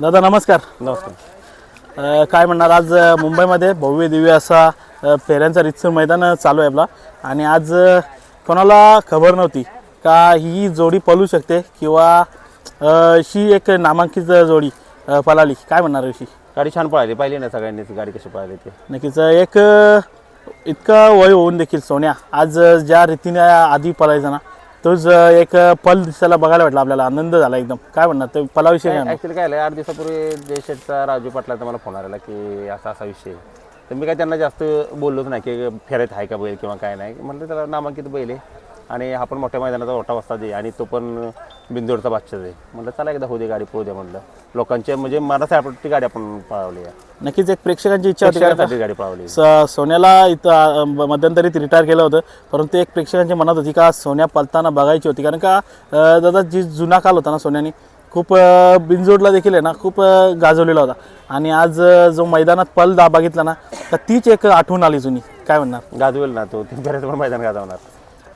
दादा नमस्कार. नमस्कार. अ, काय म्हणणार आज अ, मुंबईमध्ये भव्य दिव्य असा अ, फेऱ्यांचा रितसर मैदान चालू आहे आपला. आणि आज अ, कोणाला खबर नव्हती का ही जोडी पळू शकते किंवा अ, ही एक नामांकित जोडी अ, पळाली? काय म्हणणार अशी गाडी छान पळाली पाहिली ना सगळ्यांनीच गाडी कशी पळाली ते. नक्कीच एक अ, इतकं वय होऊन देखील सोन्या. आज अ, ज्या रीतीने आधी पळायचा ना तोच एक पल दिसायला बघायला भेटला आपल्याला. आनंद झाला एकदम. काय म्हणणार? ते पलाविषयी काय म्हणणार? ऍक्च्युली काय झालं आठ दिवसापूर्वी जयशेठचा राजू पाटलाचा मला फोन आलेला की असा असा विषय आहे. तर मी काय त्यांना जास्त बोललोच नाही की फेरत आहे का बैल किंवा काय नाही. म्हटलं त्याला नामांकित बैल आहे आणि हा पण मोठ्या मैदानाचा मोठा वस्ता दे आणि तो पण बिंदोडचा बादशाह आहे. म्हटलं चला एकदा होऊ दे गाडी पोहू दे म्हटलं लोकांच्या म्हणजे मनासाठी गाडी आपण पळवली आहे. नक्कीच एक प्रेक्षकांची इच्छा होती प्रेक्षकांसाठी गाडी पळवली स- सोन्याला इथं अ, मध्यंतरीत रिटायर केलं होतं परंतु एक प्रेक्षकांच्या मनात होती का सोन्या पलताना बघायची होती? कारण का अ, दादा जी जुना काल होता ना सोन्याने खूप अ, बिनजोडला देखील आहे ना खूप अ, गाजवलेला होता. आणि आज अ, जो मैदानात पल दा बघितला ना तर तीच एक आठवण आली जुनी. काय म्हणणार? गाजवेल ना तो तीन फेऱ्याचं पण मैदान गाजवणार.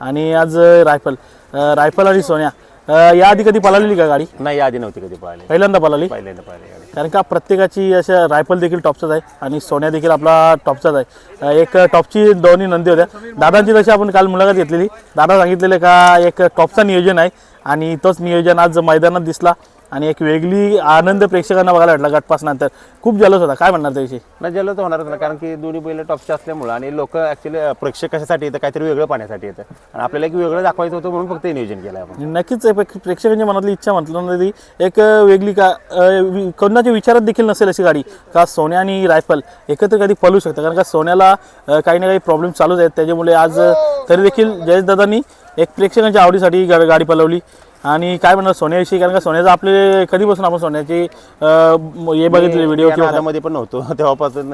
आणि आज अ, रायफल अ, रायफल आणि सोन्या या आधी कधी पळालेली का गाडी? नाही आधी नव्हती कधी पळाली पहिल्यांदा पळाली? पहिल्यांदा पळाली गाडी. कारण का प्रत्येकाची अशा रायफल देखील टॉपचाच आहे आणि सोन्या देखील आपला टॉपचाच आहे. अं, एक टॉपची दोन्ही नंदी होत्या. दादांची तशी आपण काल मुलाखत घेतलेली. दादा सांगितलेले का एक टॉपचा नियोजन आहे आणि तोच नियोजन आज मैदानात दिसला. आणि एक वेगळी आनंद प्रेक्षकांना बघायला भेटला गटपासनंतर खूप जलस होता. काय म्हणणार त्याविषयी? नाही जलद होणारच ना कारण की दोन्ही बैल टॉपचे असल्यामुळं आणि लोक ऍक्च्युली प्रेक्षक कशासाठी येतं काहीतरी वेगळं पाहण्यासाठी येतं आणि आपल्याला एक वेगळं दाखवायचं होतं म्हणून फक्त हे नियोजन केलं आपण. नक्कीच एक प्रेक्षकांच्या मनातली इच्छा म्हटलं ना तरी एक वेगळी का अं, वि- कोणाच्या विचारात देखील नसेल अशी गाडी. का सोन्या आणि रायफल एकत्र कधी पळू शकतं? कारण का सोन्याला अं, काही ना काही प्रॉब्लेम चालूच आहेत. त्याच्यामुळे आज अं, तरी देखील जयेश दादांनी एक प्रेक्षकांच्या आवडीसाठी गा- गाडी पळवली आणि काय म्हणणार सोन्याविषयी? कारण का सोन्याचं आपले कधीपासून आपण सोन्याची हे बघितले व्हिडिओ या किंवा काय. नादामध्ये पण नव्हतो. तेव्हापासून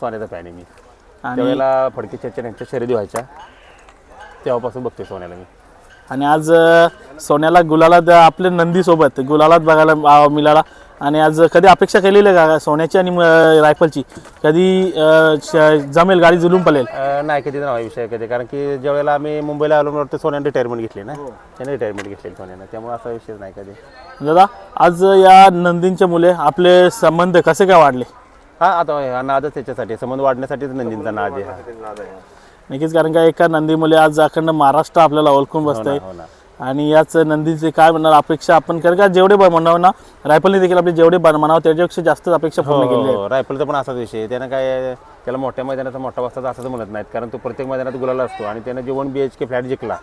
सोन्याचा फॅन आहे मी. त्यावेळेला फडके चर्चा यांच्या शर्यती व्हायच्या. तेव्हापासून बघतोय सोन्याला मी. आणि आज सोन्याला गुलालात अं, आपले नंदी सोबत गुलालात बघायला मिळाला आणि आज कधी अपेक्षा केलेली आहे का? सोन्याची आणि रायफलची? कधी अं, श- जमेल गाडी जुलून पळेल अं, नाही कधी नाही विषय कधी. कारण की ज्यावेळेला आम्ही मुंबईला आलो म्हणून सोन्याने रिटायरमेंट घेतली ना? त्याने रिटायरमेंट घेतली सोन्यानं. त्यामुळे असा विषय नाही कधी. दादा आज या नंदींच्या मुले आपले संबंध कसे काय वाढले? हा आता हा नादच त्याच्यासाठी संबंध वाढण्यासाठीच नंदींचा नाद आहे हा. नक्कीच कारण का एका नंदी मुले आज अखंड महाराष्ट्र आपल्याला ओळखून बसतंय. हो ना. आणि याच नंदीचे काय म्हणणार अपेक्षा आपण कारण का? जेवढे ब- म्हणावं ना रायफलने देखील आपले जेवढे ब- म्हणावं त्याच्यापेक्षा जास्त अपेक्षा पूर्ण केली आहे. हो रायफलचा पण असाच विषय आहे. त्यानं काय त्याला मोठ्या मैदानाचा मोठा वाजता असं म्हणत नाहीत. कारण तो प्रत्येक मैदानात गुलाला असतो आणि त्यानं जे one B H K flat जिंकला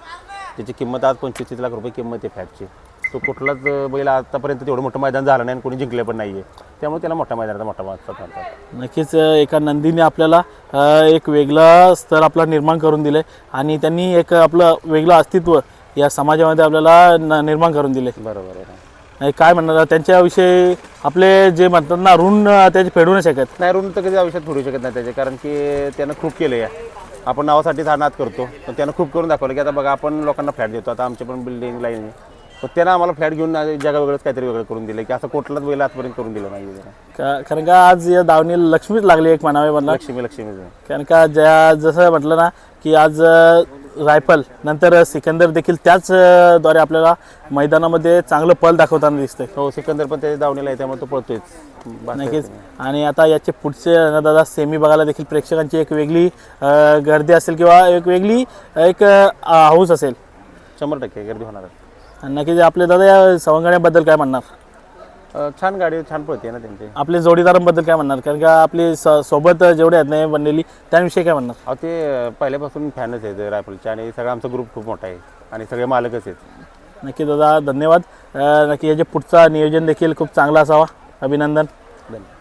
त्याची किंमत आज पंचवीस लाख रुपये किंमत आहे फ्लॅटची तो कुठलाच बैल आतापर्यंत तेवढं मोठं मैदान झालं नाही आणि कोणी जिंकले पण नाहीये. त्यामुळे त्याला मोठ्या मैदानाचा मोठा वाजता म्हणतात. नक्कीच अ, एका नंदीने आपल्याला अ, एक वेगळा स्तर आपला निर्माण करून दिले आणि त्यांनी एक आपलं वेगळं अस्तित्व या समाजामध्ये आपल्याला न- निर्माण करून दिले. बरोबर आहे आणि काय म्हणणार त्यांच्याविषयी आपले जे म्हणतात ना ऋण त्याचे फेडू नाही शकत. नाही ऋण तर कधी आयुष्यात फोडू शकत नाही त्याचे कारण की त्यानं खूप केलं या आपण नावासाठीच हा नाद करतो पण त्यानं खूप करून दाखवलं की आता बघा आपण लोकांना फ्लॅट देतो आता आमची पण बिल्डिंग लाईन पण त्यानं आम्हाला फ्लॅट घेऊन जगा वेगळंच काहीतरी वेगळं करून दिलं की असं कुठलाच बैल आजपर्यंत करून दिलं नाही. त्यानं. का कारण का आज या दावणीला लक्ष्मीच लागली एक म्हणावे म्हणला लक्ष्मी लक्ष्मी. कारण का ज्या जसं म्हटलं ना की आज अ, रायफल नंतर सिकंदर देखील त्याच द्वारे आपल्याला मैदानामध्ये चांगलं पल दाखवताना दिसतंय. हो सिकंदर पण त्याच्या दावणीला आहे त्यामुळे तो पळतोयच. बाकी नक्कीच. आणि आता याचे पुढचे दादा सेमी बघायला देखील प्रेक्षकांची एक वेगळी गर्दी असेल किंवा एक वेगळी एक हाऊस असेल. शंभर टक्के गर्दी होणार आणि नक्कीच आपले दादा या सवंगण्याबद्दल काय म्हणणार? छान गाडी छान पळते ना त्यांची. आपले जोडीदारांबद्दल काय म्हणणार? कारण का आपली स सोबत जेवढे आहेत नाही बनलेली त्याविषयी काय म्हणणार? अहो ते पहिल्यापासून फॅनच आहेत रायफलचे आणि सगळा आमचा ग्रुप खूप मोठा आहे आणि सगळे मालकच आहेत. नक्की दादा धन्यवाद. अ, नक्की याचे पुढचा नियोजन देखील खूप चांगला असावा. अभिनंदन. धन्यवाद.